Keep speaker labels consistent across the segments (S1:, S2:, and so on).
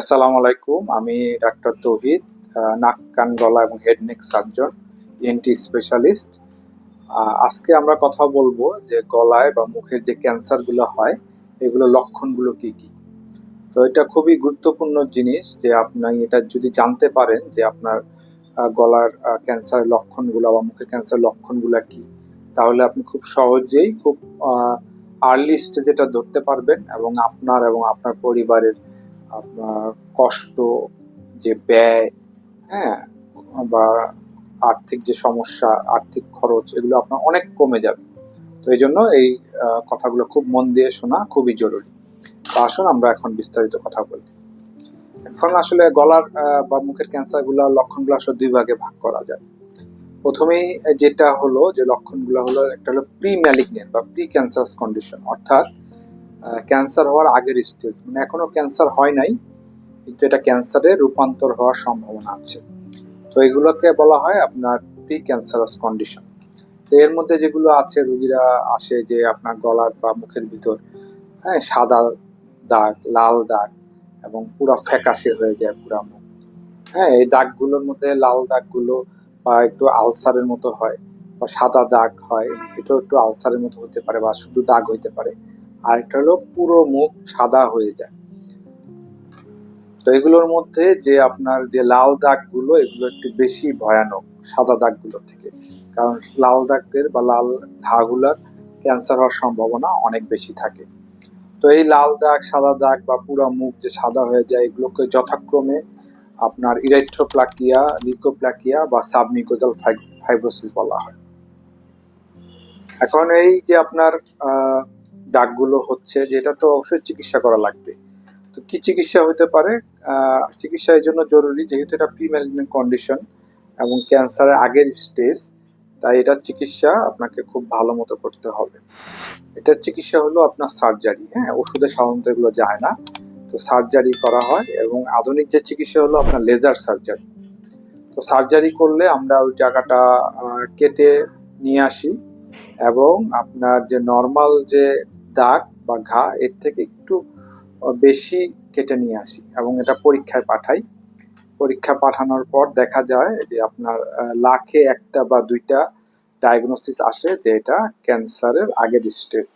S1: আসসালামু আলাইকুম। আমি ডাক্তার তৌহিদ নাক, কান, গলা এবং head neck surgeon ENT specialist আজকে আমরা কথা বলব যে গলায় বা মুখের যে ক্যান্সারগুলো হয়, এগুলো লক্ষণগুলো কি কি? তো এটা খুবই গুরুত্বপূর্ণ জিনিস যে আপনি এটা যদি জানতে পারেন যে আপনার গলার ক্যান্সারের লক্ষণগুলো বা মুখের ক্যান্সারের লক্ষণগুলো কি, তাহলে আপনি খুব সহজেই খুব আর্লি স্টেজে এটা ধরতে পারবেন এবং আপনার এবং আপনার পরিবারের আপনার কষ্ট, যে ব্যয় হ্যাঁ বা আর্থিক যে সমস্যা, আর্থিক খরচ, এগুলো আপনার অনেক কমে যাবে। তো এই জন্য এই কথাগুলো খুব মন দিয়ে শোনা খুবই জরুরি। আসুন আমরা এখন বিস্তারিত কথা বলি। এখন আসলে গলার বা মুখের ক্যান্সারগুলো লক্ষণগুলো আসলে দুই ভাগে ভাগ করা যায়। প্রথমেই যেটা হলো যে লক্ষণগুলো হলো, একটা হলো প্রি ম্যালিগনেন্ট বা প্রি ক্যান্সার কন্ডিশন অর্থাৎ ক্যান্সার হওয়ার আগের স্টেজ মানে এখনও ক্যান্সার হয় নাই, কিন্তু এটা ক্যান্সারে রূপান্তর হওয়ার সম্ভাবনা আছে। তো এগুলোকে বলা হয় আপনার প্রি ক্যান্সারাস কন্ডিশন তো এর মধ্যে যেগুলো আছে, রুগীরা আসে যে আপনার গলার বা মুখের ভিতর হ্যাঁ সাদা দাগ, লাল দাগ, এবং পুরো ফ্যাকাশে হয়ে যায় পুরা মুখ। হ্যাঁ এই দাগগুলোর মধ্যে লাল দাগগুলো বা একটু আলসারের মতো হয়, বা সাদা দাগ হয়, এটাও একটু আলসারের মতো হতে পারে বা শুধু দাগ হইতে পারে। আর একটা হলো পুরো মুখ সাদা হয়ে যায়। তো এগুলোর মধ্যে যে আপনার যে লাল দাগগুলো, এগুলো একটু বেশি ভয়ানক, সাদা দাগগুলো থেকে। কারণ লাল দাগের বা লাল ঘাগুলার ক্যান্সার হওয়ার সম্ভাবনা অনেক বেশি থাকে। তো এই লাল দাগ, সাদা দাগ বা পুরো মুখ যে সাদা হয়ে যায়, এগুলোকে যথাক্রমে আপনার ইরেক্ট্রোপ্লাকিয়া লিকোপ্লাকিয়া বা সাবমিকোজাল ফাইব্রোসিস বলা হয়। এখন এই যে আপনার দাগগুলো হচ্ছে যেটা তো অবশ্যই চিকিৎসা করা লাগবে। তো কি চিকিৎসা হতে পারে? চিকিৎসা এই জন্য জরুরি যেহেতু এটা প্রি ম্যালিগনেন্ট কন্ডিশন এবং ক্যান্সারের আগের স্টেজ তাই এটা চিকিৎসা আপনাকে খুব ভালো মতো করতে হবে। এটার চিকিৎসা হলো আপনার সার্জারি হ্যাঁ? ওষুধে সাধারণত এগুলো যায় না। তো সার্জারি করা হয় এবং আধুনিক যে চিকিৎসা হলো আপনার লেজার সার্জারি তো সার্জারি করলে আমরা ওই জায়গাটা কেটে নিয়ে আসি এবং আপনার যে নর্মাল যে দাগ বা ঘা এর থেকে একটু বেশি কেটে নিয়ে আসি এবং এটা পরীক্ষায় পাঠাই। পরীক্ষা পাঠানোর পর দেখা যায় যে আপনার লাখে একটা বা দুইটা ডায়াগনোসিস আসে যে এটা ক্যান্সারের আগের স্টেজ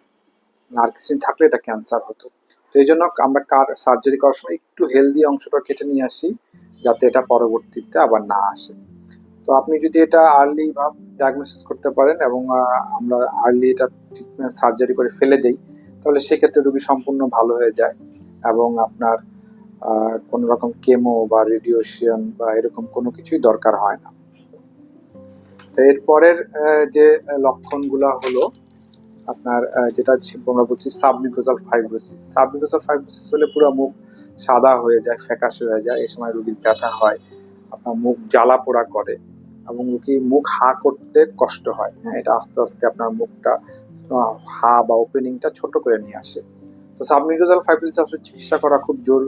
S1: আর কিছুদিন থাকলে এটা ক্যান্সার হতো। তো এই জন্য আমরা কার সার্জারি করার সময় একটু হেলদি অংশটা কেটে নিয়ে আসি যাতে এটা পরবর্তীতে আবার না আসে। তো আপনি যদি এটা আর্লি ভাব ডায়াগনোসিস করতে পারেন এবং আমরা আর্লি এটা ট্রিটমেন্ট সার্জারি করে ফেলে দেই, তাহলে সেক্ষেত্রে রোগী সম্পূর্ণ ভালো হয়ে যায় এবং আপনার কোনো রকম কেমো বা রেডিয়েশন বা এরকম কোনো কিছুই দরকার হয় না। তো এরপরের যে লক্ষণগুলো হলো আপনার যেটা আমরা বলছি সাবমিকোজাল ফাইব্রোসিস সাবমিকোজাল ফাইব্রোসিস হলে পুরো মুখ সাদা হয়ে যায়, ফ্যাকাশে হয়ে যায় এই সময় রোগীর ব্যথা হয়, আপনার মুখ জ্বালা পোড়া করে। এবং রোগী মুখ হা করতে কষ্ট হয়। হ্যাঁ এটা আস্তে আস্তে আপনার মুখটা হা বা ওপেনিংটা ছোট করে নিয়ে আসে। তো সাবমিকোজাল ফাইব্রোসিস আসলে চিকিৎসা করা খুব জোর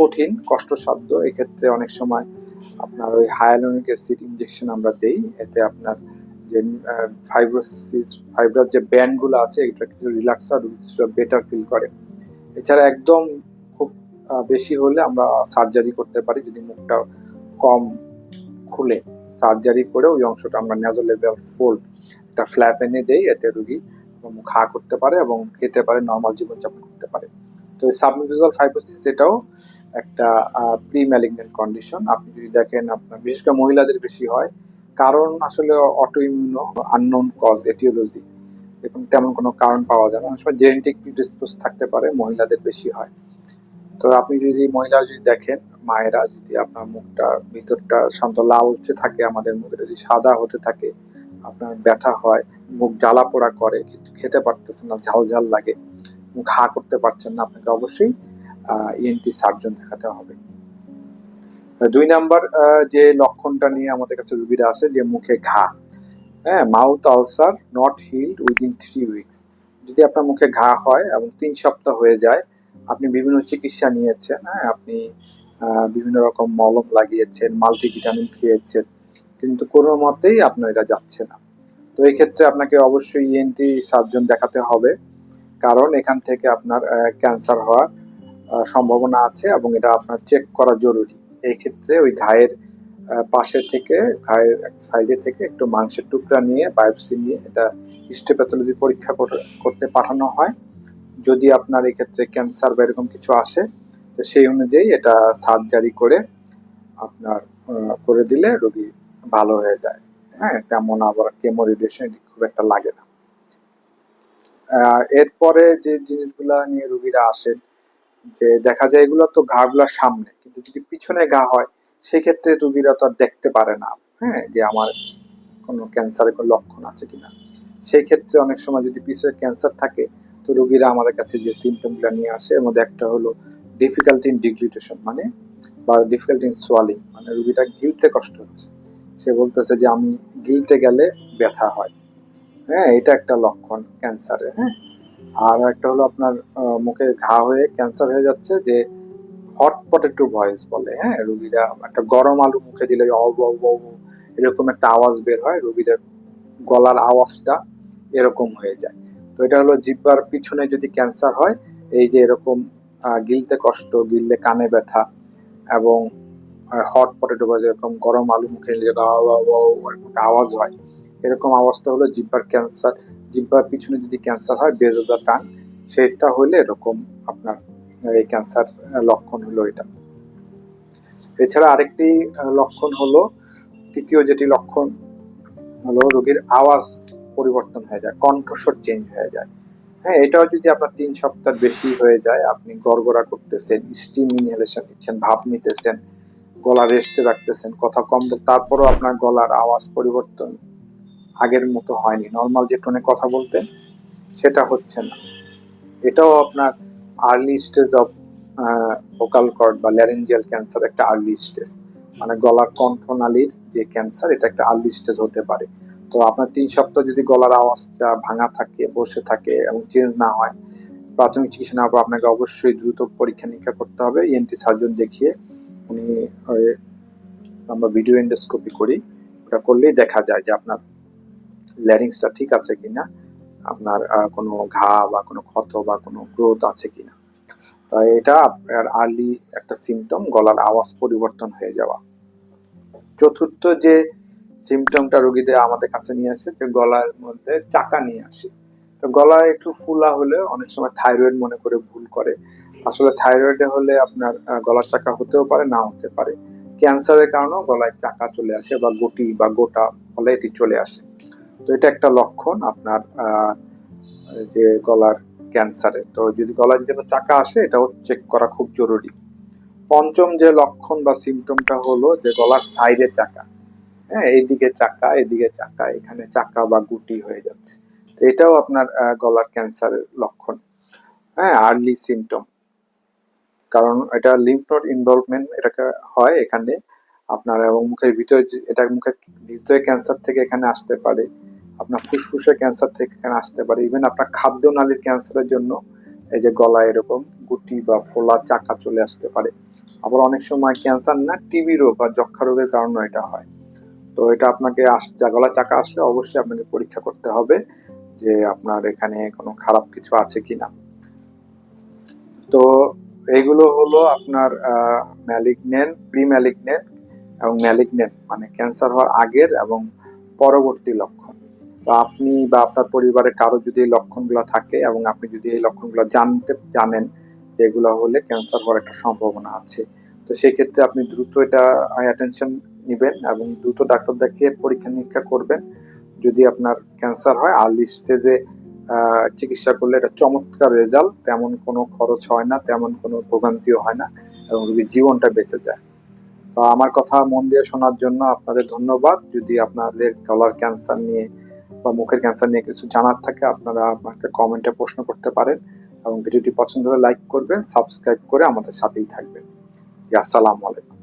S1: কঠিন, কষ্টসাধ্য। এক্ষেত্রে অনেক সময় আপনার ওই হায়ালুরনিক অ্যাসিড ইনজেকশন আমরা দেই। এতে আপনার যে ফাইব্রোসিস ফাইব্রাস যে ব্যান্ডগুলো আছে, এটা কিছু রিল্যাক্স আর কিছুটা বেটার ফিল করে। এছাড়া একদম খুব বেশি হলে আমরা সার্জারি করতে পারি যদি মুখটা কম খুলে। সার্জারি করে ওই অংশটা আমরা ন্যাজো লেভেল ফোল্ড একটা ফ্ল্যাপ এনে দেই, এতে রুগী হা করতে পারে এবং খেতে পারে নর্মাল জীবনযাপন করতে পারে। তো সাবমিউজাল ফাইব্রোসিস এটাও একটা প্রি ম্যালিগনেন্ট কন্ডিশন আপনি যদি দেখেন আপনার, বিশেষ করে মহিলাদের বেশি হয়, কারণ আসলে auto immuno unknown cause aetiology এরকম তেমন কোনো কারণ পাওয়া যায় না। অনেক সময় জেনেটিক ডিসপোজ থাকতে পারে, মহিলাদের বেশি হয়। তো আপনি যদি মহিলা যদি দেখেন মায়েরা যদি আপনার মুখটা, ভিতরটা শান্ত লালচে থাকে, আমাদের মুখে যদি সাদা হতে থাকে, আপনার ব্যথা হয়, মুখ জ্বালা পোড়া করে, কিন্তু খেতে পারতেছেন না, ঝাল ঝাল লাগে, মুখ হা করতে পারছেন না, আপনাকে অবশ্যই ইএনটি সার্জন দেখাতে হবে। দুই নাম্বার যে লক্ষণটা নিয়ে আমাদের কাছে রুগীরা আসে, যে মুখে ঘা। হ্যাঁ mouth ulcer not healed within three weeks যদি আপনার মুখে ঘা হয় এবং তিন সপ্তাহ হয়ে যায়, আপনি বিভিন্ন চিকিৎসা নিয়েছেন হ্যাঁ আপনি বিভিন্ন রকম মলম লাগিয়েছেন মাল্টিভিটামিন খেয়েছেন, কিন্তু কোনো মতেই আপনার এটা যাচ্ছে না। তো এই ক্ষেত্রে আপনাকে অবশ্যই ইএনটি সার্জন দেখাতে হবে, কারণ এখান থেকে আপনার ক্যান্সার হওয়ার সম্ভাবনা আছে এবং এটা আপনার চেক করা জরুরি। এই ক্ষেত্রে ওই ঘায়ের পাশে থেকে, ঘায়ের সাইডে থেকে একটু মাংসের টুকরা নিয়ে বায়োপসি নিয়ে এটা হিস্টোপ্যাথোলজি পরীক্ষা করে- করতে পাঠানো হয়। যদি আপনার এক্ষেত্রে ক্যান্সার বা এরকম কিছু আসে তো সেই অনুযায়ী এটা সার্জারি করে আপনার করে দিলে রোগী ভালো হয়ে যায়। হ্যাঁ তেমন আবার কেমো রেডিয়েশন খুব একটা লাগে না। এরপরে যে জিনিসগুলা নিয়ে রোগীরা আসেন, যে দেখা যায় এগুলো তো সামনে, কিন্তু যদি পিছনে ঘা হয়, সেক্ষেত্রে রোগীরা তো আর দেখতে পারে না। হ্যাঁ যে আমার কোনো ক্যান্সারের কোনো লক্ষণ আছে কিনা। সেই ক্ষেত্রে অনেক সময় যদি পিছনে ক্যান্সার থাকে, তো রুগীরা আমাদের কাছে যে সিমটমগুলো নিয়ে আসে, এর মধ্যে একটা হলো ডিফিকাল্টি ইন ডিগ্লিটেশন মানে বা ডিফিকাল্টি ইন সোয়ালিং মানে রুগীটা গিলতে কষ্ট হচ্ছে। সে বলতেছে যে, আমি গিলতে গেলে ব্যথা হয়। হ্যাঁ এটা একটা লক্ষণ ক্যান্সারের হ্যাঁ। আর একটা হলো আপনার মুখে ঘা হয়ে ক্যান্সার হয়ে যাচ্ছে যে হট পটেটো ভয়েস বলে হ্যাঁ। রুগীরা একটা গরম আলু মুখে দিলে অ ব ব ব এরকম একটা আওয়াজ বের হয়, রুগীদের গলার আওয়াজটা এরকম হয়ে যায়। তো এটা হলো জিব্বার পিছনে যদি ক্যান্সার হয়, এই যে এরকম গিলতে কষ্ট, গিললে কানে ব্যথা এবং হট পটেটো ভয়েস যেরকম গরম আলু মুখে নিলে আওয়াজ হয়। এরকম আওয়াজটা হলো জিব্বার ক্যান্সার। জিব্বার পিছনে যদি ক্যান্সার হয় বেজ অফ দ্য টাং সেটা হলে এরকম আপনার, এই ক্যান্সার লক্ষণ হলো এটা। এছাড়া আরেকটি লক্ষণ হলো, তৃতীয় যেটি লক্ষণ হলো, রোগীর আওয়াজ পরিবর্তন হয়ে যায়, কণ্ঠস্বর চেঞ্জ হয়ে যায়। হ্যাঁ এটাও যদি আপনার তিন সপ্তাহ বেশি হয়ে যায়, আপনি গড়গড়া করতেছেন স্টিম ইনহেলেশন নিচ্ছেন, ভাপ নিতেছেন, গলা রেস্টে রাখতেছেন, কথা কম তারপরও আপনার গলার আওয়াজ পরিবর্তন আগের মতো হয়নি। নর্মাল যে টোনে কথা বলতেন, সেটা হচ্ছে না। এটাও আপনার early stage of vocal cord বা ল্যারেঞ্জিয়াল ক্যান্সার একটা আর্লি স্টেজ মানে গলার কণ্ঠনালীর যে ক্যান্সার এটা একটা আর্লি স্টেজ হতে পারে। তো আপনার তিন সপ্তাহ যদি গলার আওয়াজটা ভাঙা থাকে, বসে থাকে এবং চেঞ্জ না হয়, প্রাথমিক চিকিৎসা নেওয়ার পর আপনাকে অবশ্যই দ্রুত পরীক্ষা নিরীক্ষা করতে হবে। ইএনটি সার্জন দেখিয়ে উনি আমরা ভিডিও এন্ডোস্কোপি করি। ওটা করলেই দেখা যায় যে আপনার ল্যারিংসটা ঠিক আছে কিনা, আপনার কোনো ঘা বা কোনো ক্ষত বা কোনো গ্রোথ আছে কিনা। তাই এটা আপনার আর্লি একটা সিমটম গলার আওয়াজ পরিবর্তন হয়ে যাওয়া। চতুর্থ যে সিমটমটা রোগীদের আমাদের কাছে নিয়ে আসে, যে গলার মধ্যে চাকা নিয়ে আসে। তো গলা একটু ফুলা হলে অনেক সময় থাইরয়েড মনে করে ভুল করে। আসলে থাইরয়েডে হলে আপনার গলার চাকা হতেও পারে, না হতে পারে। ক্যান্সারের কারণেও গলায় চাকা চলে আসে বা গুটি বা গোটা ফলে এটি চলে আসে। তো এটা একটা লক্ষণ আপনার যে গলার ক্যান্সারে। তো যদি গলার যদি কোনো চাকা আসে, এটাও চেক করা খুব জরুরি। পঞ্চম যে লক্ষণ বা সিমটমটা হলো যে গলার সাইডে চাকা। হ্যাঁ এইদিকে চাকা, এদিকে চাকা, এখানে চাকা বা গুটি হয়ে যাচ্ছে। তো এটাও আপনার গলার ক্যান্সারের লক্ষণ। হ্যাঁ আর্লি সিমটম কারণ এটা লিম্ফ নোড ইনভলভমেন্ট এটাকে হয় এখানে আপনার এবং মুখের ভিতরে এটা মুখের ভিতরে ক্যান্সার থেকে এখানে আসতে পারে, আপনার ফুসফুসের ক্যান্সার থেকে এখানে আসতে পারে। ইভেন আপনার খাদ্য নালীর ক্যান্সারের জন্য এই যে গলায় এরকম গুটি বা ফোলা চাকা চলে আসতে পারে। আবার অনেক সময় ক্যান্সার না টিবি রোগ বা যক্ষা রোগের কারণে এটা হয়। তো এটা আপনাকে আস, যা গলা চাকা আসলে অবশ্যই আপনাকে পরীক্ষা করতে হবে যে আপনার এখানে কোনো খারাপ কিছু আছে কিনা। তো এইগুলো হলো আপনার ম্যালিগনেন্ট প্রি ম্যালিগনেন্ট এবং ম্যালিগনেন্ট মানে ক্যান্সার হওয়ার আগের এবং পরবর্তী লক্ষণ। তো আপনি বা আপনার পরিবারের কারও যদি এই লক্ষণগুলো থাকে এবং আপনি যদি এই লক্ষণগুলো জানতে, জানেন যে এগুলো হলে ক্যান্সার হওয়ার একটা সম্ভাবনা আছে, তো সেই ক্ষেত্রে আপনি দ্রুত এটা অ্যাটেনশন নেবেন এবং দ্রুত ডাক্তার দেখিয়ে পরীক্ষা নিরীক্ষা করবেন। যদি আপনার ক্যান্সার হয় আর্লি স্টেজে চিকিৎসা করলে এটা চমৎকার রেজাল্ট তেমন কোনো খরচ হয় না, তেমন কোনো ভোগান্তিও হয় না এবং রোগীর জীবনটা বেঁচে যায়। তো আমার কথা মন দিয়ে শোনার জন্য আপনাদের ধন্যবাদ। যদি আপনাদের গলার ক্যান্সার নিয়ে বা মুখের ক্যান্সার নিয়ে কিছু জানার থাকে, আপনারা আমাকে কমেন্টে প্রশ্ন করতে পারেন এবং ভিডিওটি পছন্দ হলে লাইক করবেন সাবস্ক্রাইব করে আমাদের সাথেই থাকবেন। আসসালামু আলাইকুম।